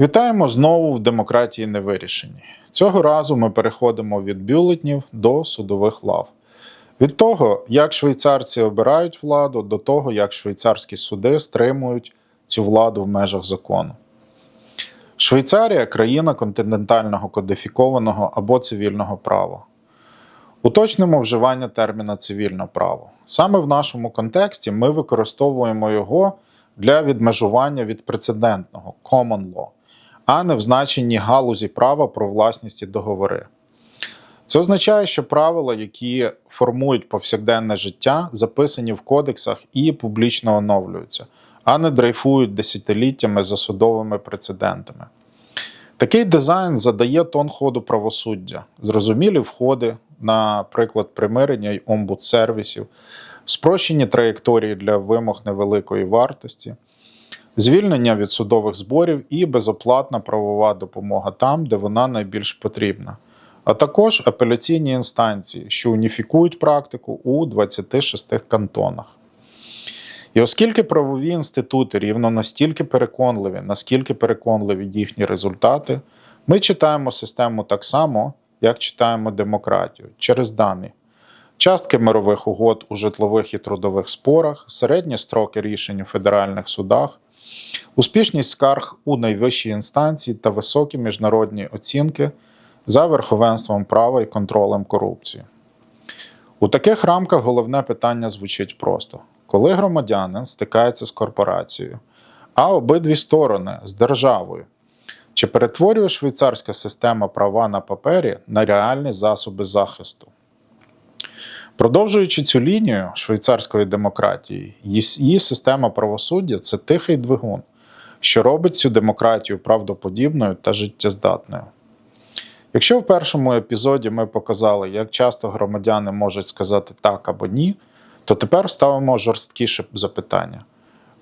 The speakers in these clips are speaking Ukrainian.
Вітаємо знову в демократії невирішеній. Цього разу ми переходимо від бюлетнів до судових лав. Від того, як швейцарці обирають владу, до того, як швейцарські суди стримують цю владу в межах закону. Швейцарія країна континентального кодифікованого або цивільного права. Уточнимо вживання терміна цивільне право. Саме в нашому контексті ми використовуємо його для відмежування від прецедентного common law, а не в значенні галузі права про власність і договори. Це означає, що правила, які формують повсякденне життя, записані в кодексах і публічно оновлюються, а не дрейфують десятиліттями за судовими прецедентами. Такий дизайн задає тон ходу правосуддя, зрозумілі входи, наприклад, примирення й омбудсервісів, спрощені траєкторії для вимог невеликої вартості, звільнення від судових зборів і безоплатна правова допомога там, де вона найбільш потрібна, а також апеляційні інстанції, що уніфікують практику у 26 кантонах. І оскільки правові інститути рівно настільки переконливі, наскільки переконливі їхні результати, ми читаємо систему так само, як читаємо демократію через дані. Частки мирових угод у житлових і трудових спорах, середні строки рішень у федеральних судах, успішність скарг у найвищій інстанції та високі міжнародні оцінки за верховенством права і контролем корупції. У таких рамках головне питання звучить просто: коли громадянин стикається з корпорацією, а обидві сторони з державою, чи перетворює швейцарська система права на папері на реальні засоби захисту? Продовжуючи цю лінію швейцарської демократії, її система правосуддя це тихий двигун, що робить цю демократію правдоподібною та життєздатною. Якщо в першому епізоді ми показали, як часто громадяни можуть сказати так або ні, то тепер ставимо жорсткіше запитання: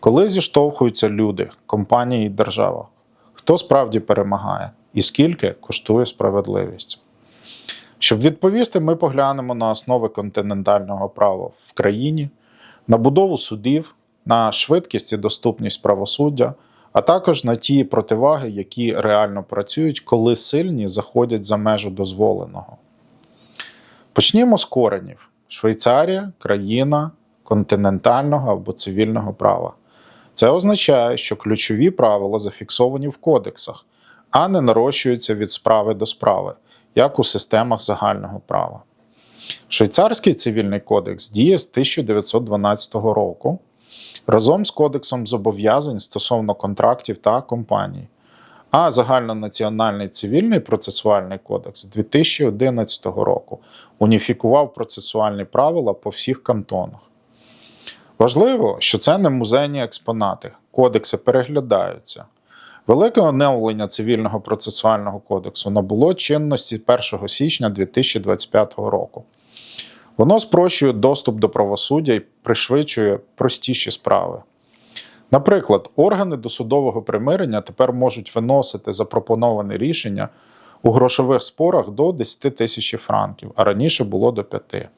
коли зіштовхуються люди, компанії і держава, хто справді перемагає і скільки коштує справедливість? Щоб відповісти, ми поглянемо на основи континентального права в країні, на будову судів, на швидкість і доступність правосуддя, а також на ті противаги, які реально працюють, коли сильні заходять за межу дозволеного. Почнімо з коренів: Швейцарія країна континентального або цивільного права. Це означає, що ключові правила зафіксовані в кодексах, а не нарощуються від справи до справи як у системах загального права. Швейцарський цивільний кодекс діє з 1912 року разом з Кодексом зобов'язань стосовно контрактів та компаній, а загальнонаціональний цивільний процесуальний кодекс з 2011 року уніфікував процесуальні правила по всіх кантонах. Важливо, що це не музейні експонати, кодекси переглядаються. Велике оновлення цивільного процесуального кодексу набуло чинності 1 січня 2025 року. Воно спрощує доступ до правосуддя і пришвидшує простіші справи. Наприклад, органи досудового примирення тепер можуть виносити запропоноване рішення у грошових спорах до 10 тисяч франків, а раніше було до 5.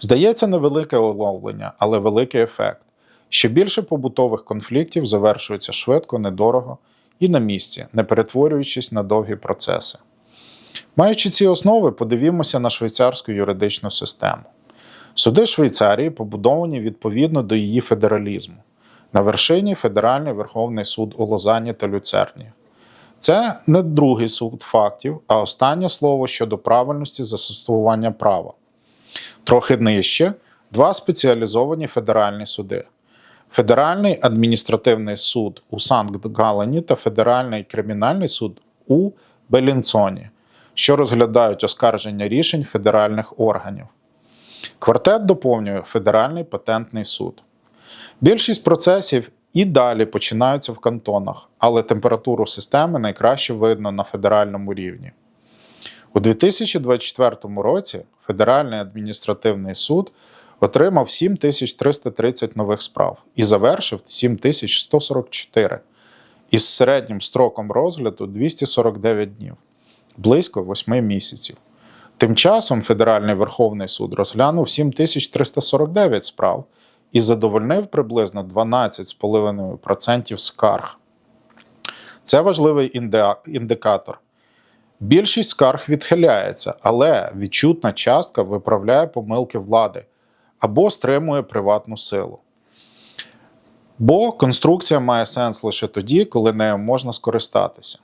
Здається, невелике оновлення, але великий ефект. Ще більше побутових конфліктів завершується швидко, недорого і на місці, не перетворюючись на довгі процеси. Маючи ці основи, подивімося на швейцарську юридичну систему. Суди Швейцарії побудовані відповідно до її федералізму. На вершині Федеральний Верховний суд у Лозанні та Люцерні. Це не другий суд фактів, а останнє слово щодо правильності застосування права. Трохи нижче два спеціалізовані федеральні суди. Федеральний адміністративний суд у Санкт-Галені та Федеральний кримінальний суд у Белінцоні, що розглядають оскарження рішень федеральних органів. Квартет доповнює Федеральний патентний суд. Більшість процесів і далі починаються в кантонах, але температуру системи найкраще видно на федеральному рівні. У 2024 році Федеральний адміністративний суд отримав 7330 нових справ і завершив 7144 із середнім строком розгляду 249 днів, близько 8 місяців. Тим часом Федеральний Верховний суд розглянув 7349 справ і задовольнив приблизно 12,5% скарг. Це важливий індикатор. Більшість скарг відхиляється, але відчутна частка виправляє помилки влади або стримує приватну силу. Бо конструкція має сенс лише тоді, коли нею можна скористатися.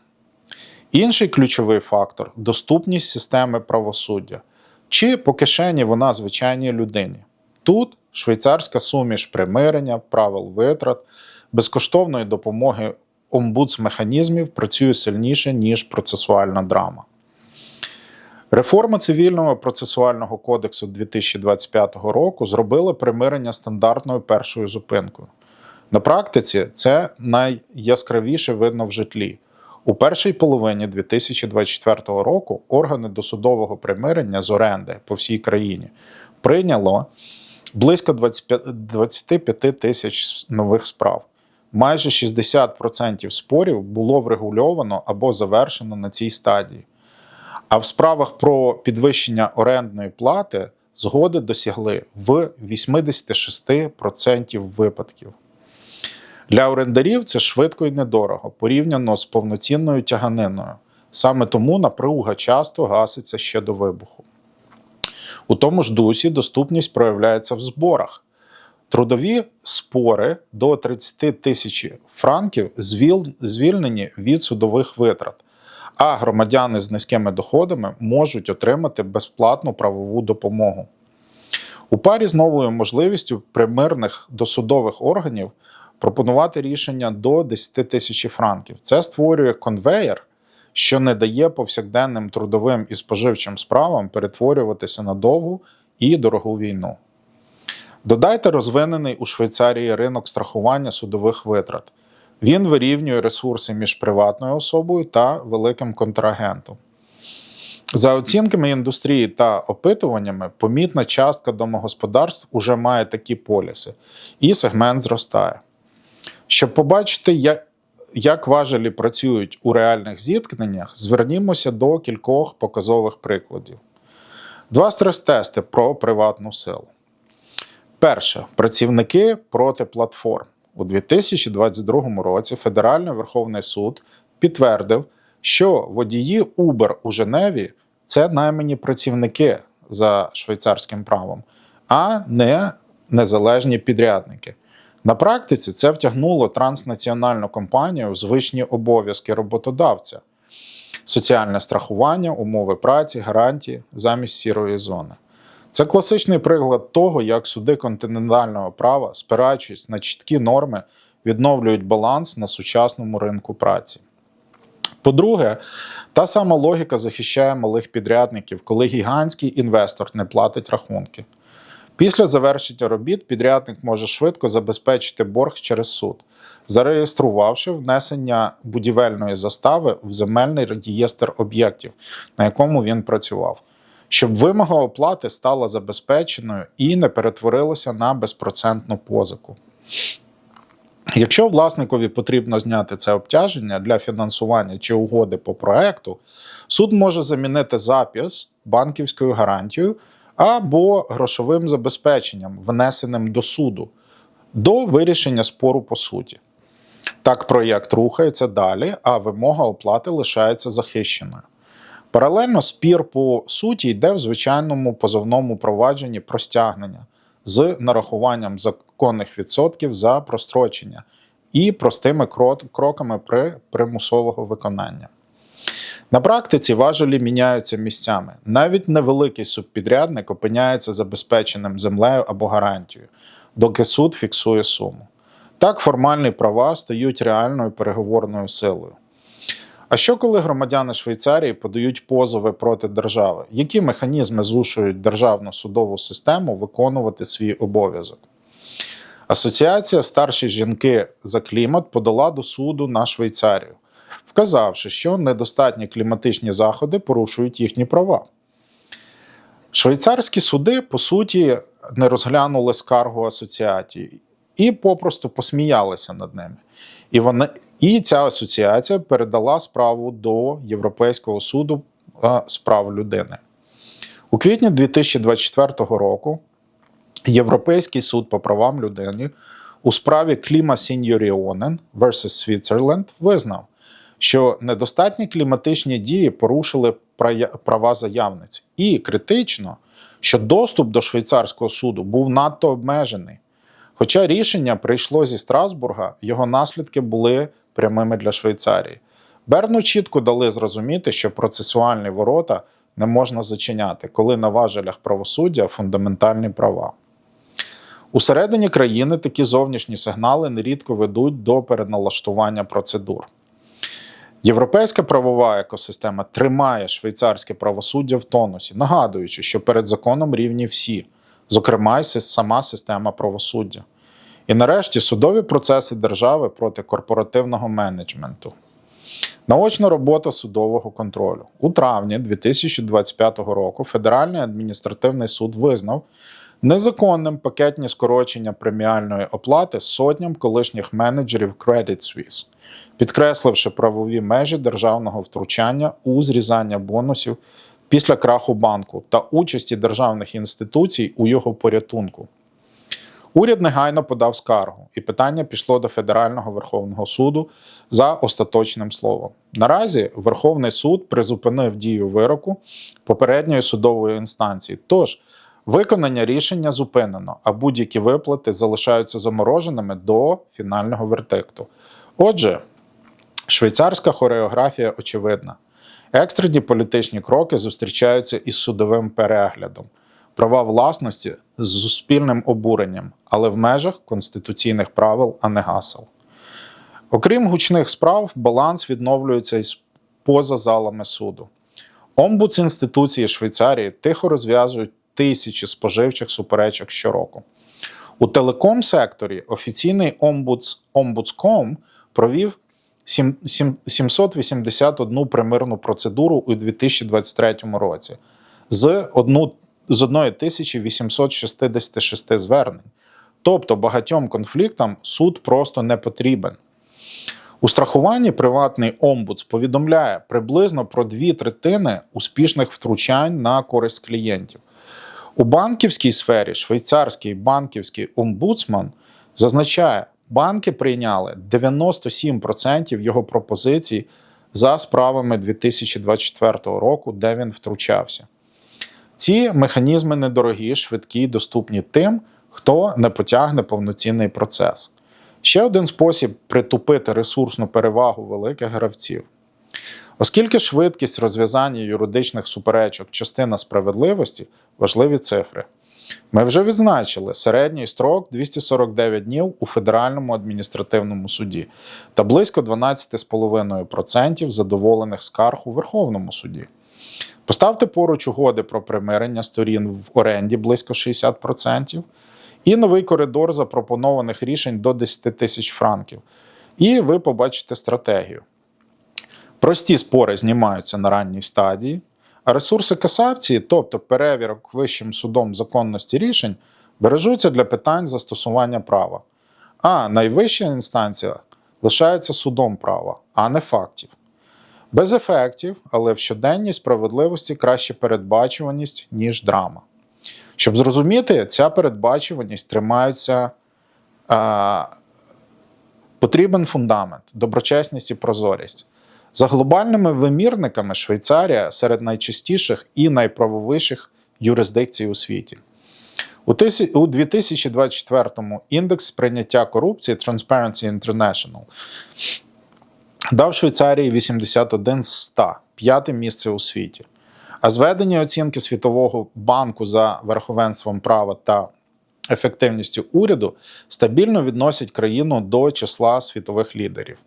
Інший ключовий фактор доступність системи правосуддя. Чи по кишені вона звичайній людині. Тут швейцарська суміш примирення, правил витрат, безкоштовної допомоги омбудсмеханізмів працює сильніше, ніж процесуальна драма. Реформа цивільного процесуального кодексу 2025 року зробила примирення стандартною першою зупинкою. На практиці це найяскравіше видно в житлі. У першій половині 2024 року органи досудового примирення з оренди по всій країні прийняло близько 25 25 тисяч нових справ. Майже 60% спорів було врегульовано або завершено на цій стадії. А в справах про підвищення орендної плати згоди досягли в 86% випадків. Для орендарів це швидко і недорого, порівняно з повноцінною тяганиною. Саме тому напруга часто гаситься ще до вибуху. У тому ж дусі доступність проявляється в зборах. Трудові спори до 30 тисяч франків звільнені від судових витрат, а громадяни з низькими доходами можуть отримати безплатну правову допомогу. У парі з новою можливістю примирних досудових органів пропонувати рішення до 10 тисяч франків. Це створює конвеєр, що не дає повсякденним трудовим і споживчим справам перетворюватися на довгу і дорогу війну. Додайте розвинений у Швейцарії ринок страхування судових витрат. Він вирівнює ресурси між приватною особою та великим контрагентом. За оцінками індустрії та опитуваннями, помітна частка домогосподарств уже має такі поліси, і сегмент зростає. Щоб побачити, як, важелі працюють у реальних зіткненнях, звернімося до кількох показових прикладів. Два стрес-тести про приватну силу. Перше працівники проти платформ. У 2022 році Федеральний Верховний суд підтвердив, що водії Uber у Женеві це наймані працівники за швейцарським правом, а не незалежні підрядники. На практиці це втягнуло транснаціональну компанію в звичні обов'язки роботодавця, соціальне страхування, умови праці, гарантії замість сірої зони. Це класичний приклад того, як суди континентального права, спираючись на чіткі норми, відновлюють баланс на сучасному ринку праці. По-друге, та сама логіка захищає малих підрядників, коли гігантський інвестор не платить рахунки. Після завершення робіт підрядник може швидко забезпечити борг через суд, зареєструвавши внесення будівельної застави в земельний реєстр об'єктів, на якому він працював, щоб вимога оплати стала забезпеченою і не перетворилася на безпроцентну позику. Якщо власникові потрібно зняти це обтяження для фінансування чи угоди по проекту, суд може замінити запис банківською гарантією або грошовим забезпеченням, внесеним до суду, до вирішення спору по суті. Так проєкт рухається далі, а вимога оплати лишається захищеною. Паралельно спір по суті йде в звичайному позовному провадженні про стягнення з нарахуванням законних відсотків за прострочення і простими кроками при примусового виконання. На практиці важелі міняються місцями. Навіть невеликий субпідрядник опиняється забезпеченим землею або гарантією, доки суд фіксує суму. Так формальні права стають реальною переговорною силою. А що коли громадяни Швейцарії подають позови проти держави? Які механізми змушують державну судову систему виконувати свій обов'язок? Асоціація Старші жінки за клімат подала до суду на Швейцарію, вказавши, що недостатні кліматичні заходи порушують їхні права. Швейцарські суди, по суті, не розглянули скаргу асоціації і попросту посміялися над ними. І, вони, і ця асоціація передала справу до Європейського суду з прав людини. У квітні 2024 року Європейський суд по правам людини у справі Кліма Сіньоріонен vs. Switzerland визнав, що недостатні кліматичні дії порушили права заявниць, і критично, що доступ до швейцарського суду був надто обмежений. Хоча рішення прийшло зі Страсбурга, його наслідки були прямими для Швейцарії. Берну чітко дали зрозуміти, що процесуальні ворота не можна зачиняти, коли на важелях правосуддя фундаментальні права. Усередині країни такі зовнішні сигнали нерідко ведуть до переналаштування процедур. Європейська правова екосистема тримає швейцарське правосуддя в тонусі, нагадуючи, що перед законом рівні всі, зокрема сис- сама система правосуддя. І нарешті судові процеси держави проти корпоративного менеджменту. Наочна робота судового контролю. У травні 2025 року Федеральний адміністративний суд визнав незаконним пакетні скорочення преміальної оплати сотням колишніх менеджерів Credit Suisse, підкресливши правові межі державного втручання у зрізання бонусів після краху банку та участі державних інституцій у його порятунку. Уряд негайно подав скаргу, і питання пішло до Федерального Верховного суду за остаточним словом. Наразі Верховний суд призупинив дію вироку попередньої судової інстанції. Тож виконання рішення зупинено, а будь-які виплати залишаються замороженими до фінального вердикту. Отже, швейцарська хореографія очевидна. Екстрені політичні кроки зустрічаються із судовим переглядом, права власності з суспільним обуренням, але в межах конституційних правил, а не гасел. Окрім гучних справ, баланс відновлюється і поза залами суду. Омбудс інституції Швейцарії тихо розв'язують тисячі споживчих суперечок щороку. У телеком-секторі офіційний омбудс Ombuds.com провів 781 примирну процедуру у 2023 році з, одну, з 1866 звернень. Тобто багатьом конфліктам суд просто не потрібен. У страхуванні приватний омбудс повідомляє приблизно про дві третини успішних втручань на користь клієнтів. У банківській сфері швейцарський банківський омбудсман зазначає, банки прийняли 97% його пропозицій за справами 2024 року, де він втручався. Ці механізми недорогі, швидкі, доступні тим, хто не потягне повноцінний процес. Ще один спосіб притупити ресурсну перевагу великих гравців. Оскільки швидкість розв'язання юридичних суперечок частина справедливості, важливі цифри. Ми вже відзначили середній строк 249 днів у Федеральному адміністративному суді та близько 12,5% задоволених скарг у Верховному суді. Поставте поруч угоди про примирення сторін в оренді близько 60%, і новий коридор запропонованих рішень до 10 тисяч франків. І ви побачите стратегію. Прості спори знімаються на ранній стадії, ресурси касації, тобто перевірок Вищим судом законності рішень, бережуться для питань застосування права. А найвища інстанція лишається судом права, а не фактів. Без ефектів, але в щоденній справедливості краще передбачуваність, ніж драма. Щоб зрозуміти, ця передбачуваність тримається. А, потрібен фундамент, доброчесність і прозорість. За глобальними вимірниками, Швейцарія серед найчастіших і найправовиших юрисдикцій у світі. У 2024-му індекс сприйняття корупції Transparency International дав Швейцарії 81 з 100, п'яте місце у світі. А зведені оцінки Світового банку за верховенством права та ефективністю уряду стабільно відносять країну до числа світових лідерів.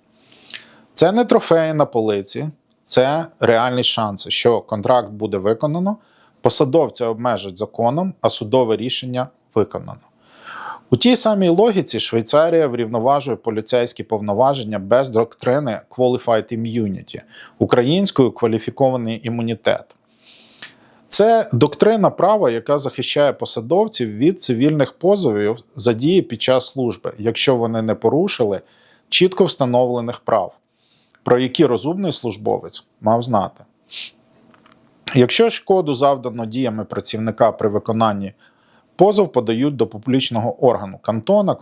Це не трофеї на полиці, це реальні шанси, що контракт буде виконано, посадовця обмежать законом, а судове рішення виконано. У тій самій логіці Швейцарія врівноважує поліцейські повноваження без доктрини Qualified Immunity, українською кваліфікований імунітет. Це доктрина права, яка захищає посадовців від цивільних позовів за дії під час служби, якщо вони не порушили чітко встановлених прав, про які розумний службовець мав знати. Якщо шкоду завдано діями працівника при виконанні Позов подають до публічного органу кантона,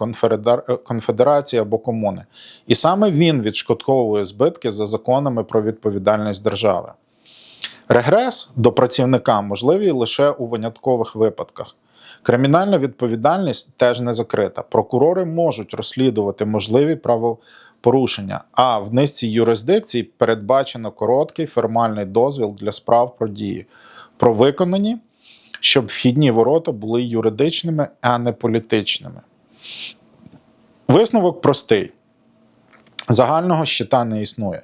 е, конфедерації або комуни. І саме він відшкодовує збитки за законами про відповідальність держави. Регрес до працівника можливий лише у виняткових випадках. Кримінальна відповідальність теж не закрита. Прокурори можуть розслідувати можливі правопорушення, а в низці юрисдикцій передбачено короткий формальний дозвіл для справ про дії, про виконані, щоб вхідні ворота були юридичними, а не політичними. Висновок простий: загального щита не існує.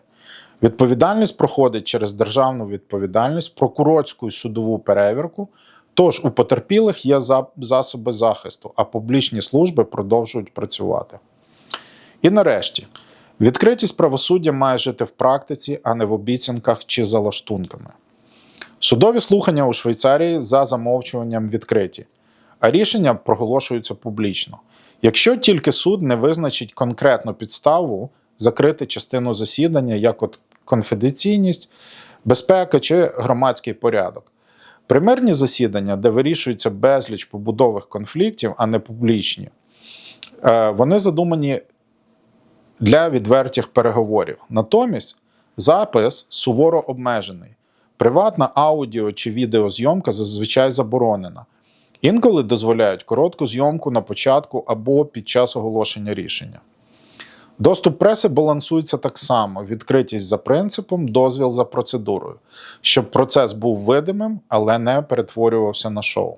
Відповідальність проходить через державну відповідальність, прокурорську і судову перевірку. Тож у потерпілих є засоби захисту, а публічні служби продовжують працювати. І нарешті, відкритість правосуддя має жити в практиці, а не в обіцянках чи за лаштунками. Судові слухання у Швейцарії за замовчуванням відкриті, а рішення проголошуються публічно. Якщо тільки суд не визначить конкретну підставу закрити частину засідання, як от конфіденційність, безпека чи громадський порядок. Примирні засідання, де вирішується безліч побудових конфліктів, а не публічні, е, вони задумані для відвертих переговорів. Натомість запис суворо обмежений. Приватна аудіо чи відеозйомка зазвичай заборонена. Інколи дозволяють коротку зйомку на початку або під час оголошення рішення. Доступ преси балансується так само: відкритість за принципом, дозвіл за процедурою, щоб процес був видимим, але не перетворювався на шоу.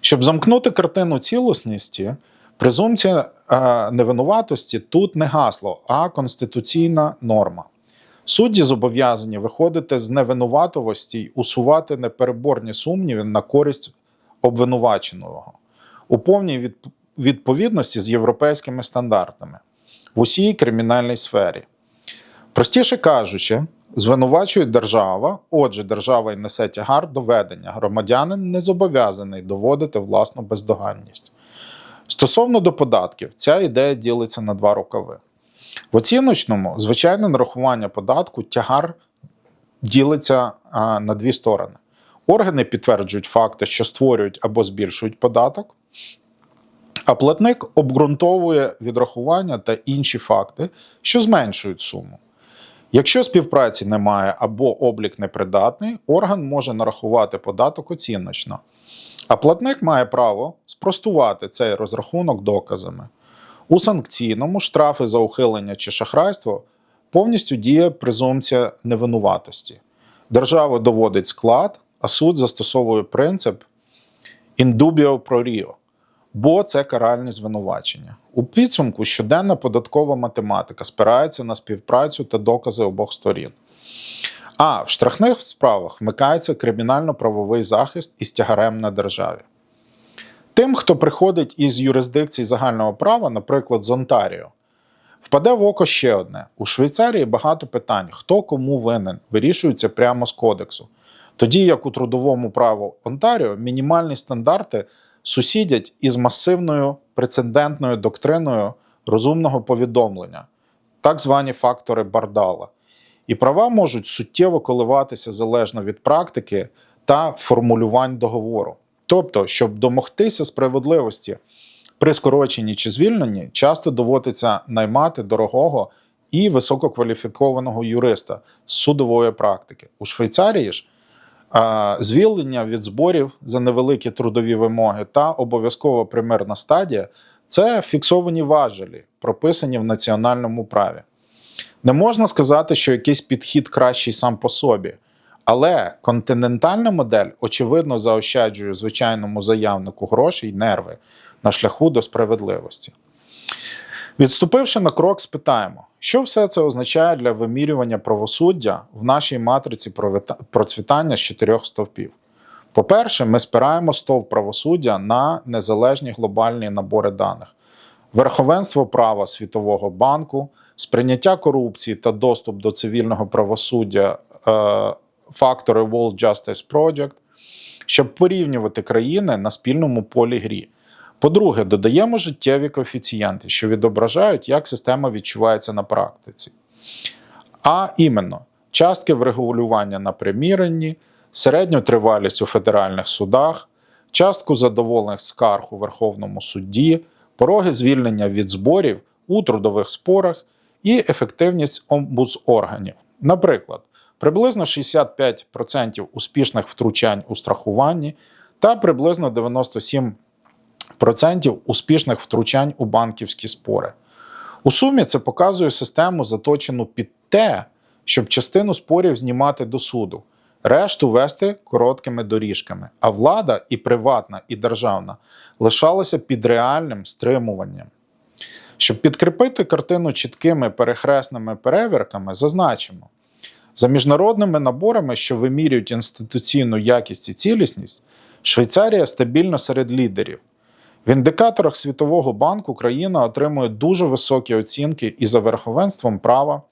Щоб замкнути картину цілісності, презумпція е, невинуватості тут не гасло, а конституційна норма. Судді зобов'язані виходити з невинуватовості й усувати непереборні сумніви на користь обвинуваченого у повній відповідності з європейськими стандартами в усій кримінальній сфері. Простіше кажучи, звинувачує держава, отже, держава й несе тягар доведення. Громадянин не зобов'язаний доводити власну бездоганність. Стосовно до податків, ця ідея ділиться на два рукави. В оціночному, звичайне нарахування податку тягар ділиться а, на дві сторони. Органи підтверджують факти, що створюють або збільшують податок, а платник обґрунтовує відрахування та інші факти, що зменшують суму. Якщо співпраці немає або облік непридатний, орган може нарахувати податок оціночно, а платник має право спростувати цей розрахунок доказами. У санкційному штрафи за ухилення чи шахрайство повністю діє презумпція невинуватості. Держава доводить склад, а суд застосовує принцип індубіо про бо це каральне звинувачення. У підсумку щоденна податкова математика спирається на співпрацю та докази обох сторін. А в штрафних справах вмикається кримінально-правовий захист із тягарем на державі. Тим, хто приходить із юрисдикцій загального права, наприклад, з Онтаріо, впаде в око ще одне: у Швейцарії багато питань, хто кому винен, вирішується прямо з кодексу. Тоді як у трудовому праву Онтаріо мінімальні стандарти сусідять із масивною прецедентною доктриною розумного повідомлення, так звані фактори бардала. І права можуть суттєво коливатися залежно від практики та формулювань договору. Тобто, щоб домогтися справедливості при скороченні чи звільненні, часто доводиться наймати дорогого і висококваліфікованого юриста з судової практики. У Швейцарії ж звільнення від зборів за невеликі трудові вимоги та обов'язкова примирна стадія це фіксовані важелі, прописані в національному праві. Не можна сказати, що якийсь підхід кращий сам по собі. Але континентальна модель, очевидно, заощаджує звичайному заявнику гроші й нерви на шляху до справедливості. Відступивши на крок, спитаємо, що все це означає для вимірювання правосуддя в нашій матриці процвітання з чотирьох стовпів. По-перше, ми спираємо стовп правосуддя на незалежні глобальні набори даних, верховенство права Світового банку, сприйняття корупції та доступ до цивільного правосуддя е, фактори World Justice Project, щоб порівнювати країни на спільному полі грі. По-друге, додаємо життєві коефіцієнти, що відображають, як система відчувається на практиці. А іменно, частки врегулювання на приміренні, середню тривалість у федеральних судах, частку задоволених скарг у Верховному суді, пороги звільнення від зборів у трудових спорах і ефективність омбудсорганів. Наприклад, приблизно 65% успішних втручань у страхуванні та приблизно 97% успішних втручань у банківські спори. У сумі це показує систему, заточену під те, щоб частину спорів знімати до суду, решту вести короткими доріжками, а влада і приватна, і державна лишалися під реальним стримуванням. Щоб підкріпити картину чіткими перехресними перевірками, зазначимо, за міжнародними наборами, що вимірюють інституційну якість і цілісність, Швейцарія стабільно серед лідерів. В індикаторах Світового банку країна отримує дуже високі оцінки і за верховенством права,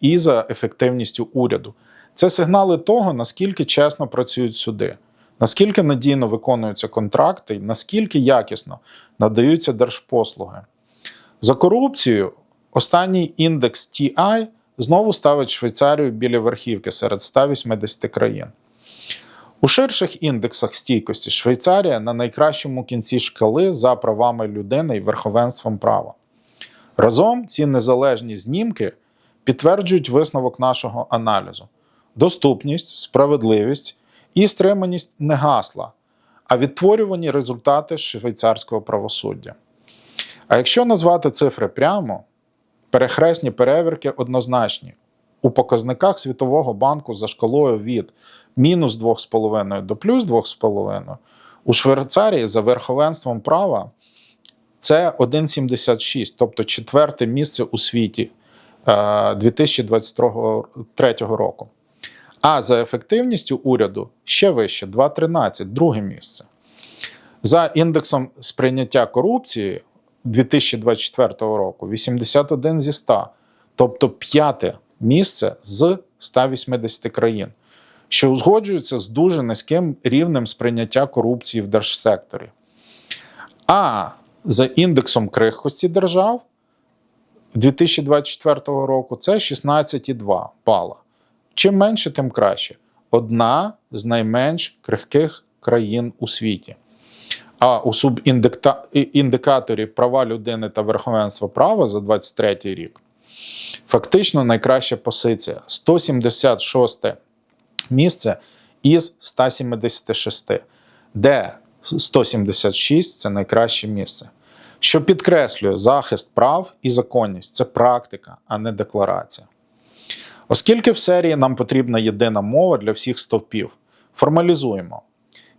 і за ефективністю уряду. Це сигнали того, наскільки чесно працюють суди, наскільки надійно виконуються контракти, наскільки якісно надаються держпослуги. За корупцію останній індекс TI знову ставить Швейцарію біля верхівки серед 180 країн. У ширших індексах стійкості Швейцарія на найкращому кінці шкали за правами людини і верховенством права. Разом ці незалежні знімки підтверджують висновок нашого аналізу: доступність, справедливість і стриманість не гасла, а відтворювані результати швейцарського правосуддя. А якщо назвати цифри прямо, перехресні перевірки однозначні. У показниках Світового банку за шкалою від мінус 2,5 до плюс 2,5, у Швейцарії за верховенством права це 1,76, тобто четверте місце у світі 2023 року. А за ефективністю уряду ще вище 2,13, друге місце. За індексом сприйняття корупції 2024 року 81 зі 100, тобто п'яте місце з 180 країн, що узгоджується з дуже низьким рівнем сприйняття корупції в держсекторі. А за індексом крихкості держав 2024 року це 16,2 бала. Чим менше, тим краще. Одна з найменш крихких країн у світі. А у субіндикаторі права людини та верховенства права за 23 рік фактично найкраща позиція 176 місце із 176, де 176 це найкраще місце. Що підкреслює захист прав і законність це практика, а не декларація. Оскільки в серії нам потрібна єдина мова для всіх стовпів, формалізуємо.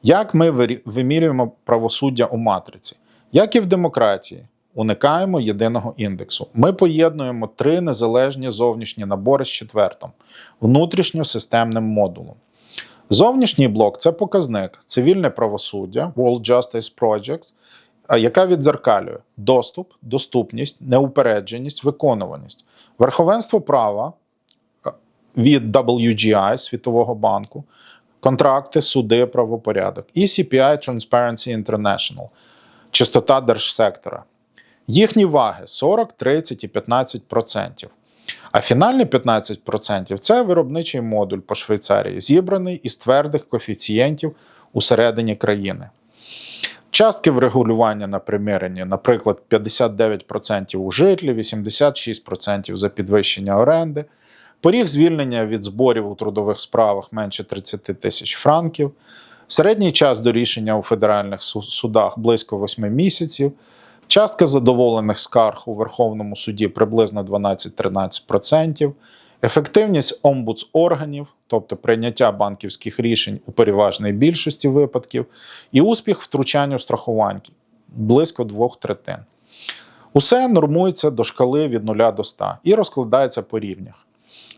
Як ми вимірюємо правосуддя у матриці, як і в демократії, уникаємо єдиного індексу. Ми поєднуємо три незалежні зовнішні набори з четвертим, внутрішньосистемним модулом. Зовнішній блок це показник, цивільне правосуддя, World Justice Projects, яка відзеркалює доступ, доступність, неупередженість, виконуваність, верховенство права від WGI Світового банку контракти, суди, правопорядок, і CPI Transparency International, частота держсектора. Їхні ваги 40, 30 і 15%. А фінальні 15% це виробничий модуль по Швейцарії, зібраний із твердих коефіцієнтів усередині країни. Частки врегулювання на приміренні, наприклад, 59% у житлі, 86% за підвищення оренди, поріг звільнення від зборів у трудових справах менше 30 тисяч франків, середній час до рішення у федеральних судах близько 8 місяців, частка задоволених скарг у Верховному суді приблизно 12-13%, ефективність омбудсорганів, тобто прийняття банківських рішень у переважній більшості випадків, і успіх втручання у страхуванні близько двох третин. Усе нормується до шкали від 0 до 100 і розкладається по рівнях.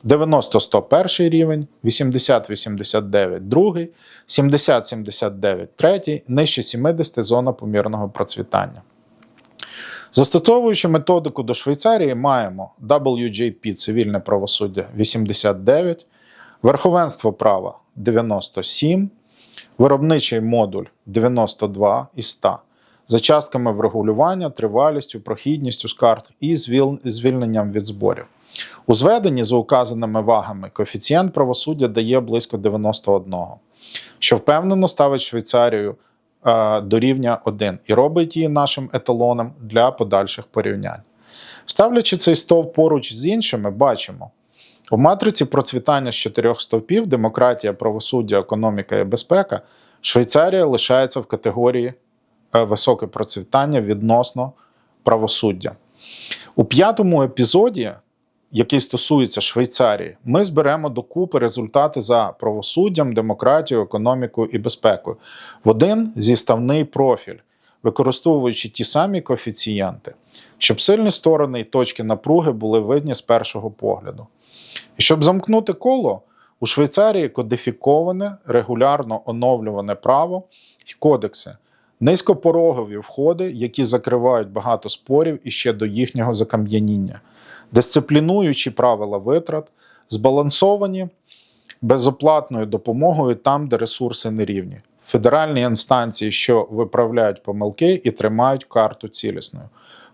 90-101 рівень, 80-89 другий, 70-79 третій, нижче 70 зона помірного процвітання. Застосовуючи методику до Швейцарії, маємо WJP цивільне правосуддя 89, верховенство права 97, виробничий модуль 92 і 100, за частками врегулювання, тривалістю, прохідністю скарг і звільненням від зборів. У зведенні за указаними вагами коефіцієнт правосуддя дає близько 91, що впевнено ставить Швейцарію е, до рівня 1 і робить її нашим еталоном для подальших порівнянь. Ставлячи цей стовп поруч з іншими, бачимо. У матриці процвітання з чотирьох стовпів демократія, правосуддя, економіка і безпека Швейцарія лишається в категорії е, високе процвітання відносно правосуддя. У п'ятому епізоді, який стосується Швейцарії, ми зберемо докупи результати за правосуддям, демократією, економікою і безпекою в один зіставний профіль, використовуючи ті самі коефіцієнти, щоб сильні сторони і точки напруги були видні з першого погляду. І щоб замкнути коло, у Швейцарії кодифіковане, регулярно оновлюване право і кодекси, низькопорогові входи, які закривають багато спорів іще до їхнього закам'яніння, дисциплінуючі правила витрат, збалансовані безоплатною допомогою там, де ресурси нерівні, федеральні інстанції, що виправляють помилки і тримають карту цілісною,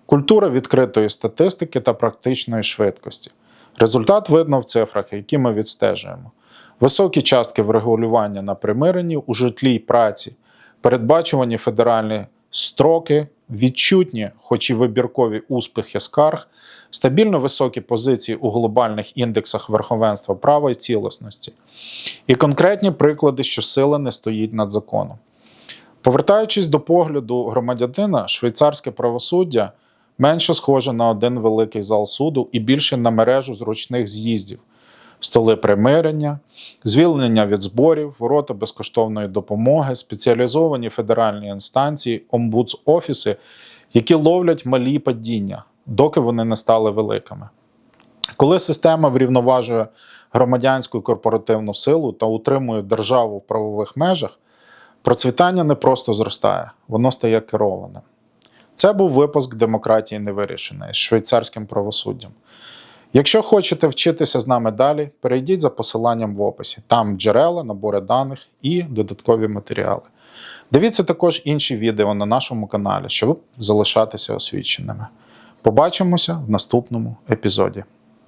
культура відкритої статистики та практичної швидкості. Результат видно в цифрах, які ми відстежуємо. Високі частки врегулювання на примиренні у житлі й праці, передбачувані федеральні строки, відчутні, хоч і вибіркові успіхи скарг, стабільно високі позиції у глобальних індексах верховенства права і цілісності, і конкретні приклади, що сила не стоїть над законом. Повертаючись до погляду громадянина, швейцарське правосуддя менше схоже на один великий зал суду і більше на мережу зручних з'їздів, столи примирення, звільнення від зборів, ворота безкоштовної допомоги, спеціалізовані федеральні інстанції, омбудс-офіси, які ловлять малі падіння, доки вони не стали великими. Коли система врівноважує громадянську і корпоративну силу та утримує державу в правових межах, процвітання не просто зростає, воно стає керованим. Це був випуск демократії невирішеної з швейцарським правосуддям. Якщо хочете вчитися з нами далі, перейдіть за посиланням в описі. Там джерела, набори даних і додаткові матеріали. Дивіться також інші відео на нашому каналі, щоб залишатися освіченими. Побачимося в наступному епізоді.